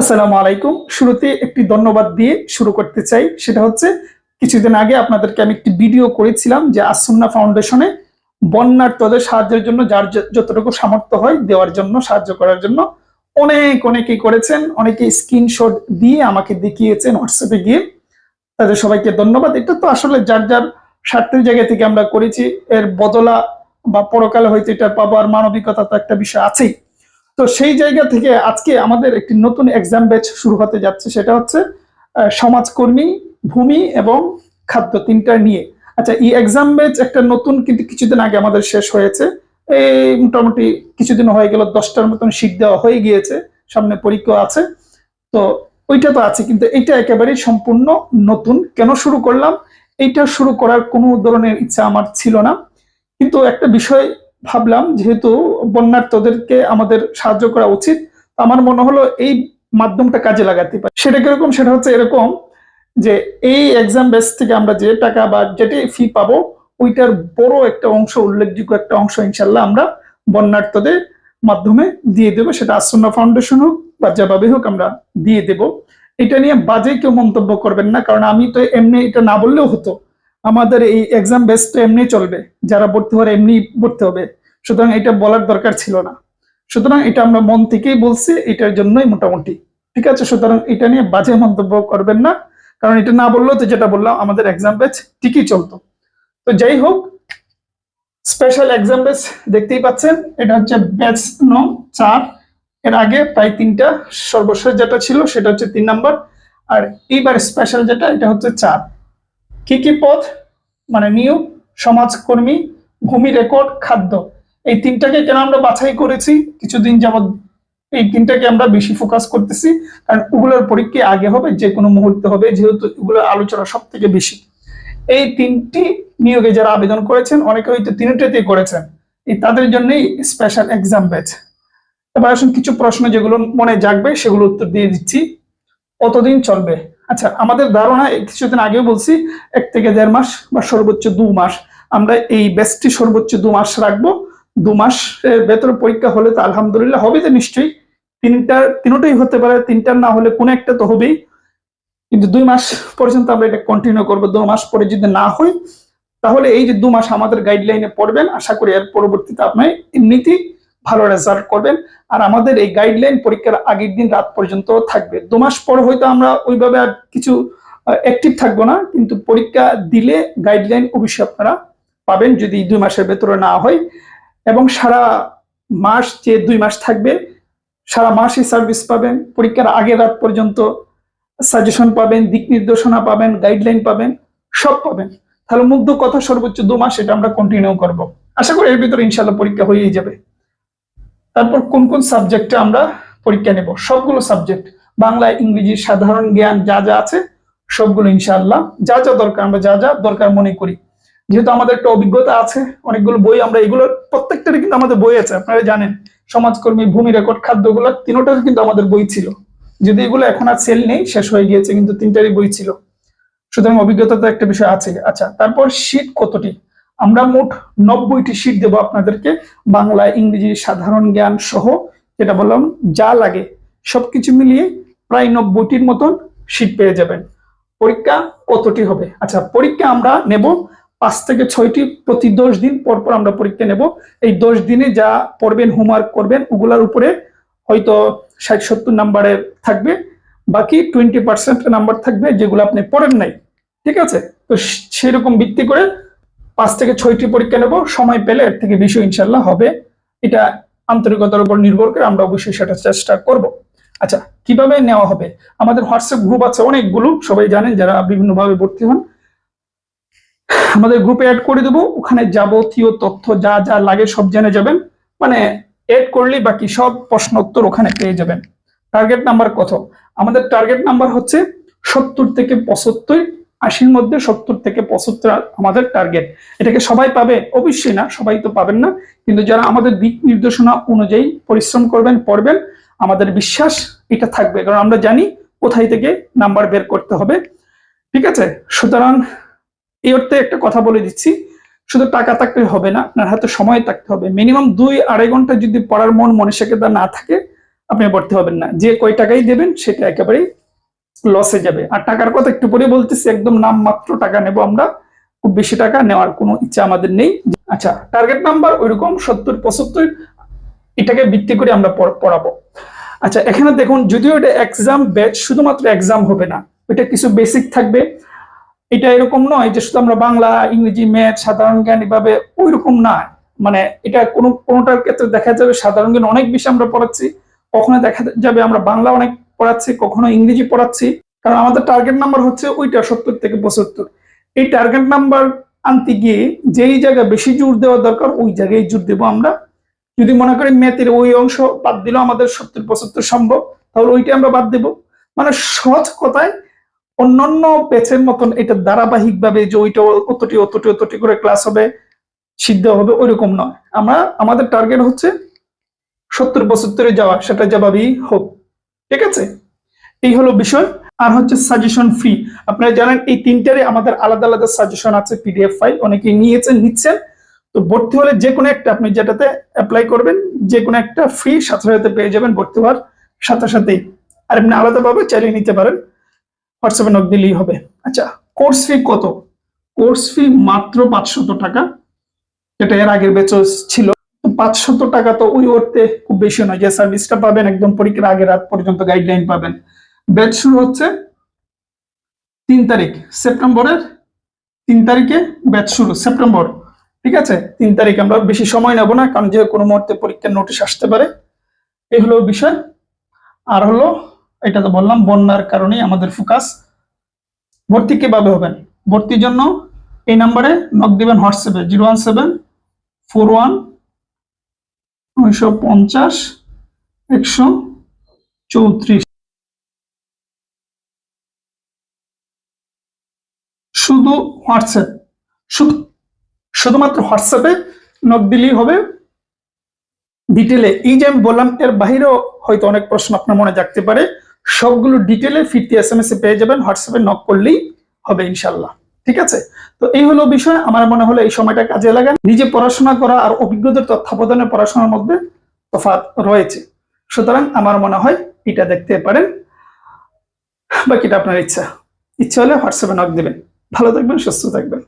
আসসালামু আলাইকুম। শুরুতে একটি ধন্যবাদ দিয়ে শুরু করতে চাই। সেটা হচ্ছে, কিছুদিন আগে আপনাদেরকে আমি একটি ভিডিও করেছিলাম যে আসুন্না ফাউন্ডেশনে বন্যার্থদের সাহায্যের জন্য যার যতটুকু সামর্থ্য হয় দেওয়ার জন্য, সাহায্য করার জন্য অনেক, অনেকেই করেছেন। অনেকে স্ক্রিনশট দিয়ে আমাকে দেখিয়েছেন হোয়াটসঅ্যাপে গিয়ে। তাদের সবাইকে ধন্যবাদ। এটা তো আসলে যার যার স্বার্থের জায়গা থেকে আমরা করেছি, এর বদলা বা পরকালে হয়তো এটা পাবো, আর মানবিকতা তো একটা বিষয় আছেই। তো সেই জায়গা থেকে আজকে আমাদের একটি নতুন এক্সাম ব্যাচ শুরু হতে যাচ্ছে, সেটা হচ্ছে সমাজকর্মী, ভূমি এবং খাদ্য তিনটা নিয়ে। আচ্ছা এই এক্সাম ব্যাচ একটা নতুন কিন্তু কিছুদিন আগে আমাদের শেষ হয়েছে। এই মোটামুটি কিছুদিন হয়ে গেল, দশটার মতন শীত দেওয়া হয়ে গিয়েছে, সামনে পরীক্ষা আছে। তো ওইটা তো আছে, কিন্তু এটা একেবারেই সম্পূর্ণ নতুন। কেন শুরু করলাম? এইটা শুরু করার কোনো ধরনের ইচ্ছা আমার ছিল না। কিন্তু একটা বিষয় ভাবলাম, যেহেতু বন্যার্থদেরকে আমাদের সাহায্য করা উচিত আমার মনে হলো এই মাধ্যমটা কাজে লাগাতে পারি। সেটা কীরকম? সেটা হচ্ছে এরকম যে, এই এক্সাম বেস থেকে আমরা যে টাকা বা যেটাই ফি পাবো, ওইটার বড় একটা অংশ, উল্লেখযোগ্য একটা অংশ ইনশাল্লাহ আমরা বন্যার্থদের মাধ্যমে দিয়ে দেবো। সেটা আসন্না ফাউন্ডেশন হোক বা যেভাবে হোক আমরা দিয়ে দেব। এটা নিয়ে বাজে কেউ মন্তব্য করবেন না, কারণ আমি তো এমনি এটা না বললেও হতো। আমাদের এই এক্সাম বেস তো এমনি চলবে। যারা ভর্তি হওয়ার এমনি ভর্তি হবে। সুতরাং এটা বলার দরকার ছিল না। সুতরাং এটা আমরা মন থেকেই বলছি, এটার জন্যই মোটামুটি। ঠিক আছে? সুতরাং এটা নিয়ে বাজে মন্তব্য করবেন না। কারণ এটা না বললেও তো যেটা বললাম, আমাদের এক্সাম ব্যাচ ঠিকই চলতো। তো যাই হোক স্পেশাল এক্সাম ব্যাচ দেখতেই পাচ্ছেন, এটা হচ্ছে ব্যাচ নং চার। এর আগে প্রায় তিনটা সর্বশেষ যেটা ছিল, সেটা হচ্ছে তিন নাম্বার। আর এইবার স্পেশাল যেটা, এটা হচ্ছে চার। কি কি পদ? মানে নিয়োগ, সমাজকর্মী, ভূমি রেকর্ড খাদ্য। এই তিনটাকে কেন আমরা বাছাই করেছি? কিছুদিন যাবৎ এই তিনটাকে আমরা বেশি ফোকাস করতেছি। কারণ ওগুলোর পরীক্ষা আগে হবে, যে কোনো মুহূর্তে হবে, যেহেতু এগুলোর আলোচনা সব থেকে বেশি। এই তিনটি নিয়োগে যারা আবেদন করেছেন, অনেকে হয়তো তিনটাতেই করেছেন। এই তাদের জন্যই স্পেশাল এক্সাম ব্যাচ এবার আসুন কিছু প্রশ্ন যেগুলো মনে জাগবে, সেগুলো উত্তর দিয়ে দিচ্ছি। কতদিন চলবে? আচ্ছা আমাদের ধারণা কিছুদিন আগেও বলছি, এক থেকে দেড় মাস বা সর্বোচ্চ দু মাস। আমরা এই ব্যাচটি সর্বোচ্চ দু মাস রাখব। দু মাস ভেতরে পরীক্ষা হলে তো আলহামদুলিল্লাহ হবে তো নিশ্চয়ই। তিনটা, তিনটাই হতে পারে, তিনটার না হলে কোনো একটা তো হবেই। কিন্তু দুই মাস পর্যন্ত আমরা এটা কন্টিনিউ করব। দু মাস পরে যদি না হয়, তাহলে এই যে দু মাস আমাদের গাইডলাইনে পড়বেন, আশা করি এর পরবর্তীতে আপনি এমনিতেই ভালো রেজাল্ট করবেন। আর আমাদের এই গাইডলাইন পরীক্ষার আগের দিন রাত পর্যন্ত থাকবে। দু মাস পর হয়তো আমরা ওইভাবে আর কিছু অ্যাক্টিভ থাকব না। কিন্তু পরীক্ষা দিলে গাইডলাইন অবশ্যই আপনারা পাবেন। যদি দুই মাসের ভেতরে না হয় এবং সারা মাস যে দুই মাস থাকবে, সারা মাসই সার্ভিস পাবেন। পরীক্ষার আগের রাত পর্যন্ত সাজেশন পাবেন, দিক নির্দেশনা পাবেন গাইডলাইন পাবেন, সব পাবেন। তাহলে মুগ্ধ কথা সর্বোচ্চ দু মাস এটা আমরা কন্টিনিউ করব। আশা করি এর ভিতরে ইনশাল্লাহ পরীক্ষা হয়েই যাবে। তারপর কোন কোন সাবজেক্টে আমরা পরীক্ষা নেব? সবগুলো সাবজেক্ট বাংলা, ইংরেজি, সাধারণ জ্ঞান যা যা আছে, সবগুলো ইনশাআল্লাহ যা যা দরকার, আমরা যা যা দরকার মনে করি। যেহেতু আমাদের একটা অভিজ্ঞতা আছে, অনেকগুলো বই আমরা এগুলো প্রত্যেকটারই কিন্তু আমাদের বই আছে, আপনারা জানেন। সমাজকর্মী, ভূমি রেকর্ড খাদ্যগুলো তিনোটার কিন্তু আমাদের বই ছিল। যদি এগুলো এখন আর সেল নেই, শেষ হয়ে গিয়েছে, কিন্তু তিনটারই বই ছিল। সুতরাং অভিজ্ঞতা তো একটা বিষয় আছে। আচ্ছা তারপর শীট কতটি? আমরা মোট নব্বইটি শীট দেবো আপনাদেরকে, বাংলা, ইংরেজি, সাধারণ জ্ঞান সহ যেটা বললাম, যা লাগে, সবকিছু মিলিয়ে প্রায় নব্বইটির মতন শীট পেয়ে যাবেন। পরীক্ষা কতটি হবে? আচ্ছা পরীক্ষা আমরা নেব পাঁচ থেকে ছয়টি প্রতি দশ দিন পর পর আমরা পরীক্ষা নেব। এই দশ দিনে যা পড়বেন হোমওয়ার্ক করবেন, ওগুলার উপরে হয়তো ষাট, সত্তর নাম্বারের থাকবে। বাকি টোয়েন্টি পার্সেন্ট নাম্বার থাকবে যেগুলো আপনি পড়েন নাই। ঠিক আছে? তো সেরকম ভিত্তি করে পাঁচ থেকে ছয়টি পরীক্ষা নেব। সময় পেলে এর থেকে বেশি ইনশাল্লাহ হবে। এটা আন্তরিকতার উপর নির্ভর করে আমরা অবশ্যই সেটা চেষ্টা করব। আচ্ছা কীভাবে নেওয়া হবে? আমাদের হোয়াটসঅ্যাপ গ্রুপ আছে অনেকগুলো। সবাই জানেন যারা বিভিন্নভাবে ভর্তি হন। আমাদের গ্রুপে অ্যাড করে দেবো। ওখানে যাবতীয় তথ্য যা যা লাগে সব জেনে যাবেন। মানে এড করলে বাকি সব প্রশ্ন উত্তর ওখানে পেয়ে যাবেন। টার্গেট নাম্বার কত? আমাদের টার্গেট নাম্বার হচ্ছে সত্তর থেকে পঁচাত্তর। আশির মধ্যে সত্তর থেকে পঁচাত্তর আমাদের টার্গেট এটাকে সবাই পাবে? অবশ্যই না, সবাই তো পাবেন না। কিন্তু যারা আমাদের দিক নির্দেশনা অনুযায়ী পরিশ্রম করবেন, পড়বেন, আমাদের বিশ্বাস এটা থাকবে। কারণ আমরা জানি কোথায় থেকে নাম্বার বের করতে হবে। ঠিক আছে? সুতরাং এই অর্থে একটা কথা বলে দিচ্ছি, শুধু টাকা থাকলে হবে না, আপনার হাতে সময় থাকতে হবে। মিনিমাম দুই আড়াই ঘণ্টা যদি পড়ার মন মানসিকতা না থাকে, আপনি ভর্তি হবেন না। যে কয় টাকাই দেবেন, সেটা একেবারেই লসে যাবে। আর টাকার কথা একটু পরে বলতেছি, একদম নাম মাত্র টাকা নেব আমরা। খুব বেশি টাকা নেওয়ার কোনো ইচ্ছা আমাদের নেই। আচ্ছা টার্গেট নাম্বার ওইরকম, সত্তর, পঁচাত্তর, এটাকে ভিত্তি করে আমরা পড়- পড়াবো। আচ্ছা এখানে দেখুন, যদিও এটা এক্সাম ব্যাচ শুধুমাত্র এক্সাম হবে না, এটা কিছু বেসিক থাকবে। এটা এরকম নয় যে শুধু আমরা বাংলা, ইংরেজি, ম্যাথ, সাধারণ জ্ঞান এভাবে ওই রকম না। মানে এটা কোনো, কোনোটার ক্ষেত্রে দেখা যাবে সাধারণ জ্ঞান অনেক বেশি আমরা পড়াচ্ছি, কখনো দেখা যাবে আমরা বাংলা অনেক পড়াচ্ছি, কখনো ইংরেজি পড়াচ্ছি, কারণ আমাদের টার্গেট নাম্বার হচ্ছে ওইটা সত্তর থেকে পঁচাত্তর। এই টার্গেট নাম্বার আনতে গিয়ে যেই জায়গায় বেশি জোর দেওয়া দরকার, ওই জায়গায় জোর দেবো আমরা। যদি মনে করি ম্যাথের ওই অংশ বাদ দিলেও আমাদের সত্তর, পঁচাত্তর সম্ভব, তাহলে ওইটা আমরা বাদ দেব। মানে সহজ কথায় অন্যান্য ব্যাচের মতন এটা ধারাবাহিক ভাবে যে ওইটা অতটি অতটি অতটি করে ক্লাস হবে, সিদ্ধ হবে ওইরকম নয়। আমরা, আমাদের টার্গেট হচ্ছে সত্তর পঁচাত্তরে যাওয়া, সেটা জবাবই হোক। ঠিক আছে? এই হলো বিষয়। আর হচ্ছে সাজেশন ফি আপনারা জানেন এই তিনটারে আমাদের আলাদা আলাদা সাজেশন আছে পিডিএফ ফাইল অনেকে নিয়েছেন, নিচ্ছেন। তো ভর্তি হলে যে কোনো একটা আপনি যেটাতে অ্যাপ্লাই করবেন, যে কোনো একটা ফ্রি সাথে সাথে পেয়ে যাবেন ভর্তি হওয়ার সাথে সাথেই। আর এমনি আলাদাভাবে চালিয়ে নিতে পারেন। হোয়াটসঅ্যাপে নক দিলেই হবে। আচ্ছা কোর্স ফি কত? কোর্স ফি মাত্র পাঁচশত টাকা, যেটা এর আগের বেচ ছিল। পাঁচশত টাকা তো ওই অর্থে খুব বেশি নয় যে সার্ভিসটা পাবেন, একদম পরীক্ষার আগের রাত পর্যন্ত গাইডলাইন পাবেন। ব্যাচ শুরু হচ্ছে তিন তারিখ, সেপ্টেম্বরের তিন তারিখে ব্যাচ শুরু, সেপ্টেম্বর। ঠিক আছে? তিন তারিখ আমরা বেশি সময় নেব না, কারণ যে কোনো মুহূর্তে পরীক্ষার নোটিশ আসতে পারে। এই হলো বিষয়। আর হলো এটা তো বললাম, বন্যার কারণে আমাদের ফোকাস। ভর্তি কীভাবে হবেন? ভর্তির জন্য এই নাম্বারে নক দিবেন হোয়াটসঅ্যাপে zero one seven four one নয়শো পঞ্চাশ একশো চৌত্রিশ শুধু হোয়াটসঅ্যাপ শুধু, শুধুমাত্র হোয়াটসঅ্যাপে নক দিলেই হবে। ডিটেলে এই যে আমি বললাম, এর বাইরেও হয়তো অনেক প্রশ্ন আপনার মনে জাগতে পারে। সবগুলো ডিটেলে ফিরতি এস এম এস এ পেয়ে যাবেন হোয়াটসঅ্যাপে নক করলেই হবে ইনশাল্লাহ ঠিক আছে? তো এই হলো বিষয়, আমার মনে হলো এই সময়টা কাজে লাগান। নিজে পড়াশোনা করা আর অভিজ্ঞতার তত্ত্বাবধানে পড়াশোনার মধ্যে তফাৎ রয়েছে। সুতরাং আমার মনে হয় এটা দেখতে পারেন। বাকিটা আপনার ইচ্ছা। ইচ্ছা হলে হোয়াটসঅ্যাপে নক দেবেন। ভালো থাকবেন, সুস্থ থাকবেন।